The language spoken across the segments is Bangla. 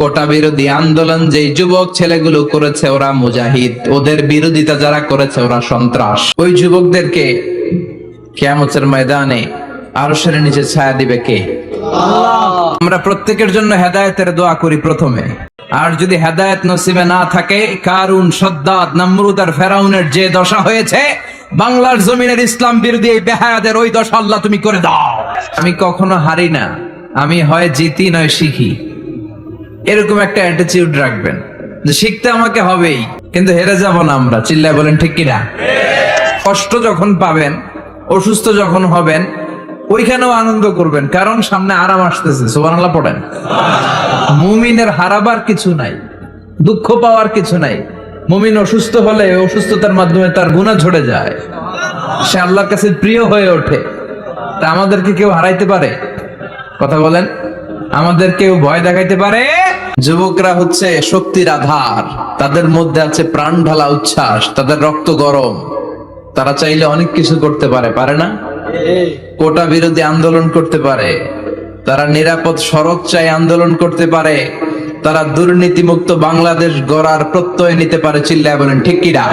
কোটা বিরোধী আন্দোলন যে যুবক ছেলেগুলো করেছে ওরা মুজাহিদ। ওদের বিরোধিতা যারা করেছে ওরা সন্ত্রাস। ওই যুবকদেরকে কেয়ামতের ময়দানে আরশের নিচে ছায়া দিবে কে? আমরা প্রত্যেকের জন্য হেদায়েতের দোয়া করি প্রথমে। আর যদি হেদায়েত নসিবে না থাকে কারুন সদ্দাত নমরুদ আর ফেরাউনের যে দশা হয়েছে বাংলার জমিনের ইসলাম বিরোধী এই বেহায়াদের ওই দশা আল্লাহ তুমি করে দাও। আমি কখনো হারি না। আমি হয় জিতি নয় শিখি। এরকম একটা অ্যাটিটিউড রাখবেন যে শিখতে আমাকে হবেই, কিন্তু হেরে যাব না আমরা। চিল্লায় বলেন, ঠিক কিনা? কষ্ট যখন পাবেন, অসুস্থ যখন হবেন, ওইখানেও আনন্দ করবেন। কারণ সামনে আরাম আসতেছে, সুবহানাল্লাহ পড়েন। মুমিনের হারাবার কিছু নাই, দুঃখ পাওয়ার কিছু নাই। মুমিন অসুস্থ হলে অসুস্থতার মাধ্যমে তার গুণা ঝরে যায়। সে আল্লাহর কাছে প্রিয় হয়ে ওঠে। তা আমাদেরকে কেউ হারাইতে পারে? কথা বলেন, আমাদের কেউ ভয় দেখাইতে পারে? যুবকরা হচ্ছে শক্তির আধার। তাদের মধ্যে আছে প্রাণ ঢালা উচ্ছ্বাস, তাদের রক্ত গরম। তারা চাইলে অনেক কিছু করতে পারে পারে না? কোটা বিরোধী আন্দোলন করতে পারে। তারা নিরাপদ সড়ক চাই আন্দোলন করতে পারে। তারা দুর্নীতিমুক্ত বাংলাদেশ গড়ার প্রত্যয় নিতে পারে, চিল্লায় বলেন, ঠিক কিনা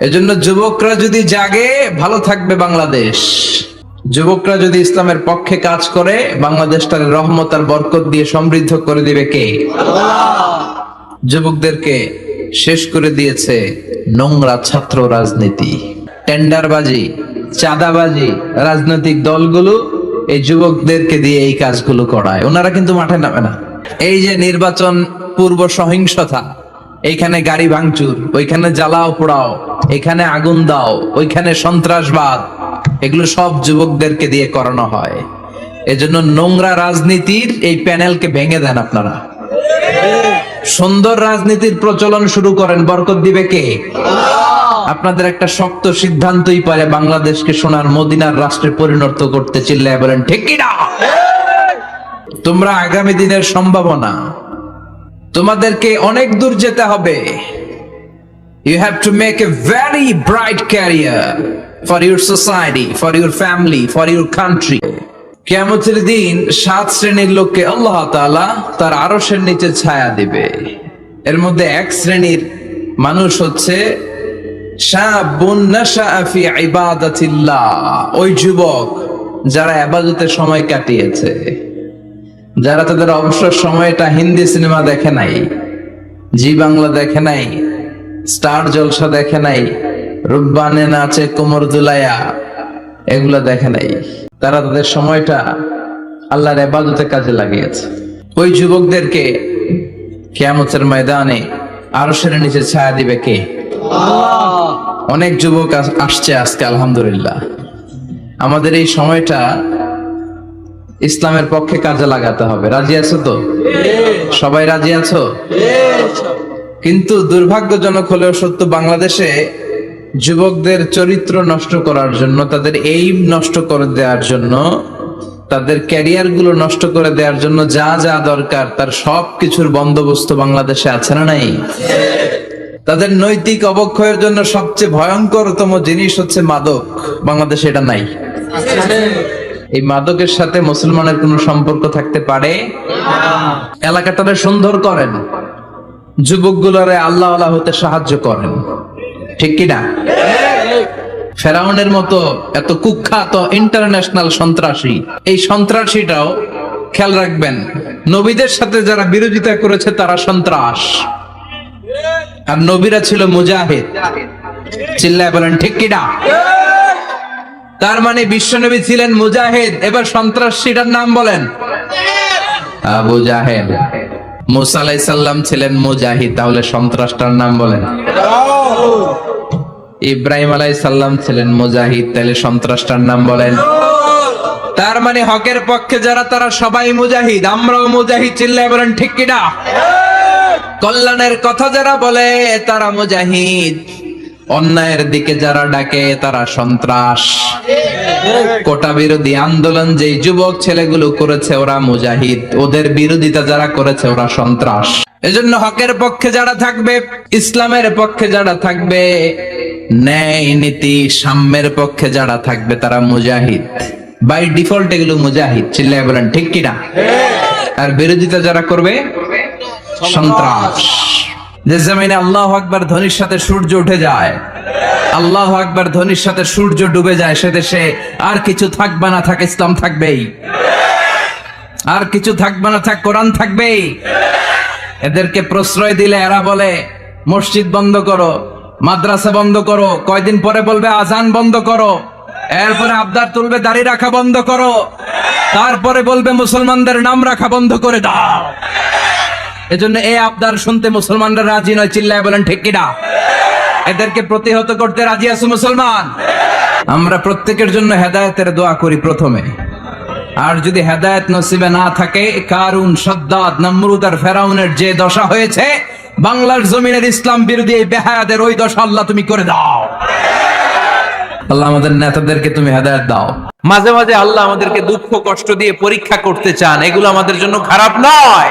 এজন্য যুবকরা যদি জাগে, ভালো থাকবে বাংলাদেশ। যুবকরা যদি ইসলামের পক্ষে কাজ করে, বাংলাদেশটার রহমত আর বরকত দিয়ে সমৃদ্ধ করে দিবে কে? যুবকদেরকে শেষ করে দিয়েছে নোংরা ছাত্র রাজনীতি। টেন্ডারবাজি, চাঁদাবাজি রাজনৈতিক দলগুলো এই যুবকদেরকে দিয়ে এই কাজগুলো করায়। ওনারা কিন্তু মাঠে নামে না। এই যে নির্বাচন পূর্ব সহিংসতা, এইখানে গাড়ি ভাঙচুর, ওইখানে জ্বালাও পোড়াও, এখানে আগুন দাও, ওইখানে সন্ত্রাসবাদ এগুলো সব যুবকদেরকে দিয়ে করানো হয়। এজন্য নোংরা রাজনীতির এই প্যানেলকে ভেঙে দেন আপনারা। সুন্দর রাজনীতির প্রচলন শুরু করেন। বরকত দিবে কে? আপনাদের একটা শক্ত সিদ্ধান্তই পারে বাংলাদেশকে সোনার মদিনার রাষ্ট্রে পরিণত করতে চিল্লায় বলেন, ঠিক কিনা? তোমরা আগামী দিনের সম্ভাবনা। তোমাদেরকে অনেক দূর যেতে হবে। You have to make a very bright career for your society for your family for your country কেমতের দিন সাত শ্রেণির লোককে আল্লাহ তাআলা তার আরশের নিচে ছায়া দিবে। এর মধ্যে এক শ্রেণির মানুষ হচ্ছে ওই যুবক যারা ইবাদতের সময় কাটিয়েছে, যারা তাদের অবসর সময়টা হিন্দি সিনেমা দেখে নাই, জি বাংলা দেখে নাই, স্টার জলসা দেখে নাই রুব্বানে নাচে কোমর দুলাইয়া। এগুলো দেখে নাই। তারা তাদের সময়টা আল্লাহর এবাদতে কাজে লাগিয়েছে। ওই যুবকদেরকে কেয়ামতের ময়দানে আরশের নিচে ছায়া দিবে কে? অনেক যুবক আসছে আজকে আলহামদুলিল্লাহ। আমাদের এই সময়টা ইসলামের পক্ষে কাজে লাগাতে হবে। রাজি আছো তো? সবাই রাজি আছো? কিন্তু দুর্ভাগ্যজনক হলেও সত্য বাংলাদেশে যুবকদের চরিত্র নষ্ট করার জন্য, তাদের এইম নষ্ট করে দেওয়ার জন্য, তাদের ক্যারিয়ারগুলো নষ্ট করে দেওয়ার জন্য যা যা দরকার, তার সব কিছুর বন্দোবস্ত বাংলাদেশে আছে না নাই? তাদের নৈতিক অবক্ষয়ের জন্য সবচেয়ে ভয়ঙ্করতম জিনিস হচ্ছে মাদক। বাংলাদেশে এটা নাই। এই মাদকের সাথে মুসলমানের কোনো সম্পর্ক থাকতে পারে? এলাকাটারে সুন্দর করেন। যুবকগুলোরে আল্লাহ আল্লাহ হতে সাহায্য করেন। ঠিক কিনা? ফেরাউনের মতো এত কুখ্যাত ইন্টারন্যাশনাল সন্ত্রাসী। এই সন্ত্রাসীটাও খেয়াল রাখবেন, নবীদের সাথে যারা বিরোধিতা করেছে তারা সন্ত্রাস। আর নবীরা ছিল মুজাহিদ। চিল্লায় বলেন, ঠিক কিনা? তার মানে বিশ্বনবী ছিলেন মুজাহিদ। এবার সন্ত্রাসীটার নাম বলেন, আবু জাহেদ মুসা আলাইসাল্লাম ছিলেন মুজাহিদ তাহলে সন্ত্রাসটার নাম বলেন। ইব্রাহিম আলাইসাল্লাম ছিলেন মুজাহিদ তাহলে সন্ত্রাসটার নাম বলেন। তার মানে হকের পক্ষে যারা তারা সবাই মুজাহিদ আমরাও মুজাহিদ চিল্লায় বলেন ঠিক কিনা? কল্যাণের কথা যারা বলে তারা মুজাহিদ। অন্যায়ের দিকে যারা ডাকে তারা সন্ত্রাস। কোটা বিরোধী আন্দোলন যে যুবক ছেলেগুলো করেছে ওরা মুজাহিদ। ওদের বিরোধিতা যারা করেছে ওরা সন্ত্রাস। এজন্য হকের পক্ষে যারা থাকবে ইসলামের পক্ষে যারা থাকবে ন্যায় নীতি সাম্যের পক্ষে যারা থাকবে তারা মুজাহিদ। বাই ডিফল্ট এগুলো মুজাহিদ চিল্লায় বলেন ঠিক কিনা? আর বিরোধিতা যারা করবে সন্ত্রাস। যে জমিনে আল্লাহ আকবার ধ্বনির সাথে সূর্য উঠে যায়, আল্লাহ আকবার ধ্বনির সাথে সূর্য ডুবে যায় সে দেশে আর কিছু থাকবে না, থাক ইসলাম থাকবেই। আর কিছু থাকবে না, থাক কোরআন থাকবেই। এদেরকে প্রশ্রয় দিলে এরা বলে, মসজিদ বন্ধ করো, মাদ্রাসা বন্ধ করো, কয়দিন পরে বলবে আজান বন্ধ করো, এরপরে আবদার তুলবে দাড়ি রাখা বন্ধ করো, তারপরে বলবে মুসলমানদের নাম রাখা বন্ধ করে দাও। এজন্য এই আবদার শুনতে মুসলমানরা রাজি নয়, চিল্লায় বলেন, ঠিক কিনা? এদেরকে প্রতিহত করতে রাজি আছো মুসলমান? আমরা প্রত্যেকের জন্য হেদায়েতের দোয়া করি প্রথমে। আর যদি হেদায়েত নসিবে না থাকে, কারুন, সদ্দাদ, নমরুদ আর ফেরাউনের যে দশা হয়েছে, বাংলার জমিনের ইসলাম বিরোধী এই বেহায়াদের ওই দশা আল্লাহ তুমি করে দাও। আল্লাহ আমাদের নেতাদেরকে তুমি হেদায়েত দাও। মাঝে মাঝে আল্লাহ আমাদেরকে দুঃখ, কষ্ট দিয়ে পরীক্ষা করতে চান, এগুলো আমাদের জন্য খারাপ নয়।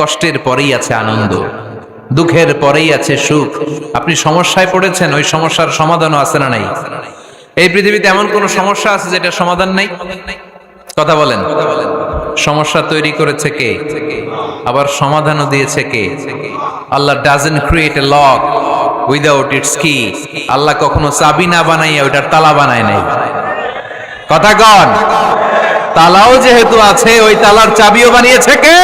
কষ্টের পরেই আছে আনন্দ, দুঃখের পরেই আছে সুখ। আপনি সমস্যায় পড়েছেন, ওই সমস্যার সমাধানও আছে না নাই? এই পৃথিবীতে এমন কোন সমস্যা আছে যেটা সমাধান নাই? কথা বলেন। সমস্যা তৈরি করেছে কে? আবার সমাধানও দিয়েছে কে? Allah doesn't create a lock without its key Allah কখনো চাবি না বানাইয়া ওইটার তালা বানায় নাই। কথা কন। তালাও যেহেতু আছে, ওই তালার চাবিও বানিয়েছে কে?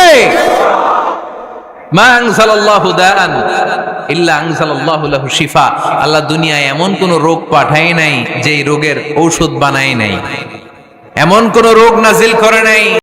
আল্লাহ দুনিয়ায় এমন কোন রোগ পাঠায় নাই যে রোগের ঔষধ বানায় নাই। এমন কোন রোগ নাজিল করে নাই।